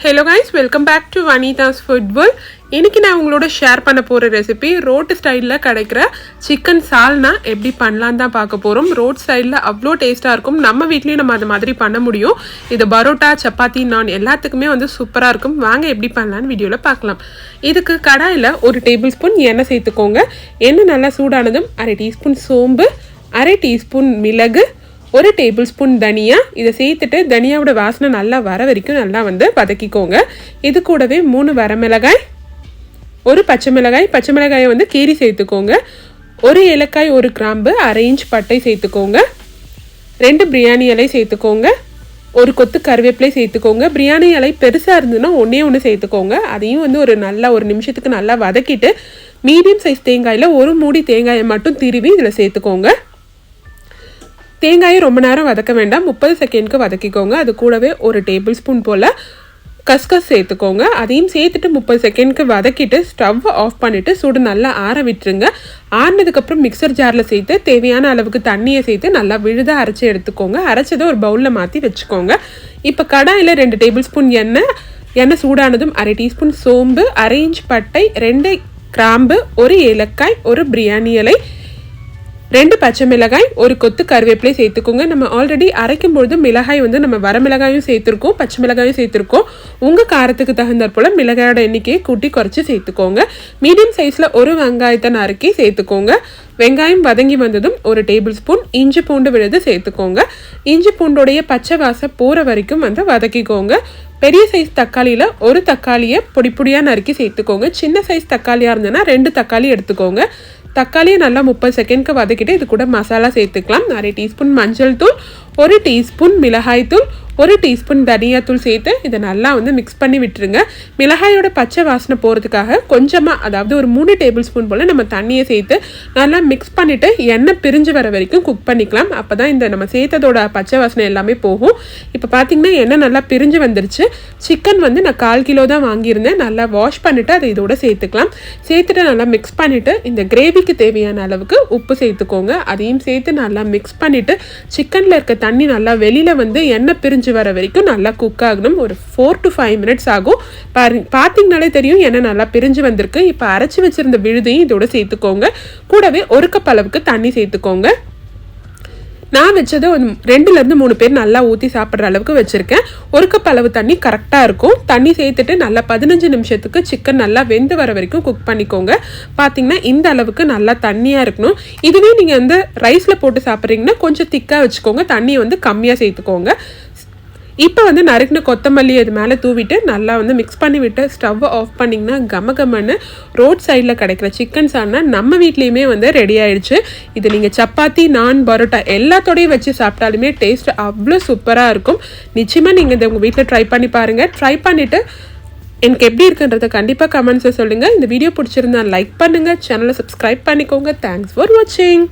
Hello guys welcome back to Vanitha's food world இன்றைக்கி நான் உங்களோட ஷேர் பண்ண போகிற ரெசிபி ரோட்டு ஸ்டைலில் கிடைக்கிற சிக்கன் சால்னா எப்படி பண்ணலான்னு தான் பார்க்க போகிறோம் ரோட் ஸ்டைலில் அவ்வளோ டேஸ்ட்டாக இருக்கும். நம்ம வீட்லேயும் நம்ம அது மாதிரி பண்ண முடியும். இது பரோட்டா சப்பாத்தி நான் எல்லாத்துக்குமே வந்து சூப்பராக இருக்கும். வாங்க எப்படி பண்ணலான்னு வீடியோவில் பார்க்கலாம். இதுக்கு கடாயில் ஒரு டேபிள் ஸ்பூன் எண்ணெய் சேர்த்துக்கோங்க. எண்ணெய் நல்லா சூடானதும் அரை டீஸ்பூன் சோம்பு அரை டீஸ்பூன் மிளகு ஒரு டேபிள் ஸ்பூன் தனியா இதை சேர்த்துட்டு தனியாவோட வாசனை நல்லா வர வரைக்கும் நல்லா வந்து வதக்கிக்கோங்க. இது கூடவே மூணு வரமிளகாய் ஒரு பச்சை மிளகாய். பச்சை மிளகாயை வந்து கீரி சேர்த்துக்கோங்க. ஒரு ஏலக்காய் ஒரு கிராம்பு அரை இன்ச் பட்டை சேர்த்துக்கோங்க. ரெண்டு பிரியாணி இலை சேர்த்துக்கோங்க. ஒரு கொத்து கருவேப்பிலை சேர்த்துக்கோங்க. பிரியாணி இலை பெருசாக இருந்ததுன்னா ஒன்றே ஒன்று சேர்த்துக்கோங்க. அதையும் வந்து ஒரு நல்லா ஒரு நிமிஷத்துக்கு நல்லா வதக்கிட்டு மீடியம் சைஸ் தேங்காயில் ஒரு மூடி தேங்காயை மட்டும் திருவி இதில் சேர்த்துக்கோங்க. தேங்காயை ரொம்ப நேரம் வதக்க வேண்டாம். முப்பது செகண்ட்க்கு வதக்கிக்கோங்க. அது கூடவே ஒரு டேபிள் ஸ்பூன் போல் கஸ்கஸ் சேர்த்துக்கோங்க. அதையும் சேர்த்துட்டு முப்பது செகண்ட்க்கு வதக்கிட்டு ஸ்டவ் ஆஃப் பண்ணிவிட்டு சூடு நல்லா ஆற விட்டுருங்க. ஆறினதுக்கப்புறம் மிக்சர் ஜாரில் சேர்த்து தேவையான அளவுக்கு தண்ணியை சேர்த்து நல்லா விழுதாக அரைச்சி எடுத்துக்கோங்க. அரைச்சதை ஒரு பவுலில் மாற்றி வச்சுக்கோங்க. இப்போ கடாயில் ரெண்டு டேபிள் ஸ்பூன் எண்ணெய். எண்ணெய் சூடானதும் அரை டீஸ்பூன் சோம்பு அரை இன்ச் பட்டை ரெண்டு கிராம்பு ஒரு ஏலக்காய் ஒரு பிரியாணி இலை ரெண்டு பச்சை மிளகாய் ஒரு கொத்து கருவேப்பிலை சேர்த்துக்கோங்க. நம்ம ஆல்ரெடி அரைக்கும் பொழுது மிளகாய் வந்து நம்ம வரமிளகாயும் சேர்த்துருக்கோம் பச்சை மிளகாயும் சேர்த்துருக்கோம். உங்கள் காரத்துக்கு தகுந்தாற் போல் மிளகாயோட எண்ணிக்கையை கூட்டி குறைச்சி சேர்த்துக்கோங்க. மீடியம் சைஸில் ஒரு வெங்காயத்தை நறுக்கி சேர்த்துக்கோங்க. வெங்காயம் வதங்கி வந்ததும் ஒரு டேபிள் ஸ்பூன் இஞ்சி பூண்டு விழுது சேர்த்துக்கோங்க. இஞ்சி பூண்டோடைய பச்சை வாசம் போகிற வரைக்கும் வந்து வதக்கிக்கோங்க. பெரிய சைஸ் தக்காளியில் ஒரு தக்காளியை பொடி பொடியாக நறுக்கி சேர்த்துக்கோங்க. சின்ன சைஸ் தக்காளியாக இருந்ததுன்னா ரெண்டு தக்காளி எடுத்துக்கோங்க. தக்காளியை நல்லா முப்பது செகண்ட்க்கு வதக்கிட்டு இது கூட மசாலா சேர்த்துக்கலாம். அரை டீஸ்பூன் மஞ்சள் தூள் ஒரு டீஸ்பூன் மிளகாய் தூள் ஒரு டீஸ்பூன் தனியாத்தூள் சேர்த்து இதை நல்லா வந்து மிக்ஸ் பண்ணி விட்டுருங்க. மிளகாயோட பச்சை வாசனை போகிறதுக்காக கொஞ்சமாக அதாவது ஒரு மூணு டேபிள் ஸ்பூன் போல் நம்ம தண்ணியை சேர்த்து நல்லா மிக்ஸ் பண்ணிவிட்டு எண்ணெய் பிரிஞ்சு வர வரைக்கும் குக் பண்ணிக்கலாம். அப்போ தான் இந்த நம்ம சேர்த்ததோட பச்சை வாசனை எல்லாமே போகும். இப்போ பார்த்தீங்கன்னா எண்ணெய் நல்லா பிரிஞ்சு வந்துருச்சு. சிக்கன் வந்து நான் கால் கிலோ தான் வாங்கியிருந்தேன். நல்லா வாஷ் பண்ணிவிட்டு அதை இதோட சேர்த்துக்கலாம். சேர்த்துட்டு நல்லா மிக்ஸ் பண்ணிவிட்டு இந்த கிரேவிக்கு தேவையான அளவுக்கு உப்பு சேர்த்துக்கோங்க. அதையும் சேர்த்து நல்லா மிக்ஸ் பண்ணிவிட்டு சிக்கனில் இருக்க தண்ணி நல்லா வெளியில் வந்து எண்ணெய் பிரிஞ்சு வர வரைக்கும் நல்லா குக் ஆகணும். ஒரு ஃபோர் டு ஃபைவ் மினிட்ஸ் ஆகும். பாரு பார்த்தீங்கனாலே தெரியும் ஏன்னா நல்லா பிரிஞ்சு வந்திருக்கு. இப்போ அரைச்சி வச்சிருந்த விழுதையும் இதோட சேர்த்துக்கோங்க. கூடவே ஒரு கப் அளவுக்கு தண்ணி சேர்த்துக்கோங்க. நான் வச்சது ஒரு ரெண்டுலேருந்து மூணு பேர் நல்லா ஊற்றி சாப்பிட்ற அளவுக்கு வச்சுருக்கேன். ஒரு கப் அளவு தண்ணி கரெக்டாக இருக்கும். தண்ணி சேர்த்துட்டு நல்லா பதினஞ்சு நிமிஷத்துக்கு சிக்கன் நல்லா வெந்து வர வரைக்கும் குக் பண்ணிக்கோங்க. பார்த்தீங்கன்னா இந்த அளவுக்கு நல்லா தண்ணியாக இருக்கணும். இதுவே நீங்கள் வந்து ரைஸில் போட்டு சாப்பிட்றீங்கன்னா கொஞ்சம் திக்காக வச்சுக்கோங்க. தண்ணியை வந்து கம்மியாக சேர்த்துக்கோங்க. இப்போ வந்து நறுக்கின கொத்தமல்லி அது மேலே தூவிட்டு நல்லா வந்து மிக்ஸ் பண்ணி விட்டு ஸ்டவ்வை ஆஃப் பண்ணிங்கன்னா கம கமன்னு ரோட் சைடில் கிடைக்கிற சிக்கன் சால்னா நம்ம வீட்லேயுமே வந்து ரெடி ஆயிடுச்சு. இது நீங்கள் சப்பாத்தி நான் பரோட்டா எல்லாத்தோடையும் வச்சு சாப்பிட்டாலுமே டேஸ்ட் அவ்வளோ சூப்பராக இருக்கும். நிச்சயமாக நீங்கள் இதை உங்கள் வீட்டில் ட்ரை பண்ணி பாருங்கள் ட்ரை பண்ணிவிட்டு எனக்கு எப்படி இருக்குன்றதை கண்டிப்பாக கமெண்ட்ஸை சொல்லுங்கள் இந்த வீடியோ பிடிச்சிருந்தா லைக் பண்ணுங்கள் சேனலை சப்ஸ்கிரைப் பண்ணிக்கோங்க. தேங்க்ஸ் ஃபார் வாட்சிங்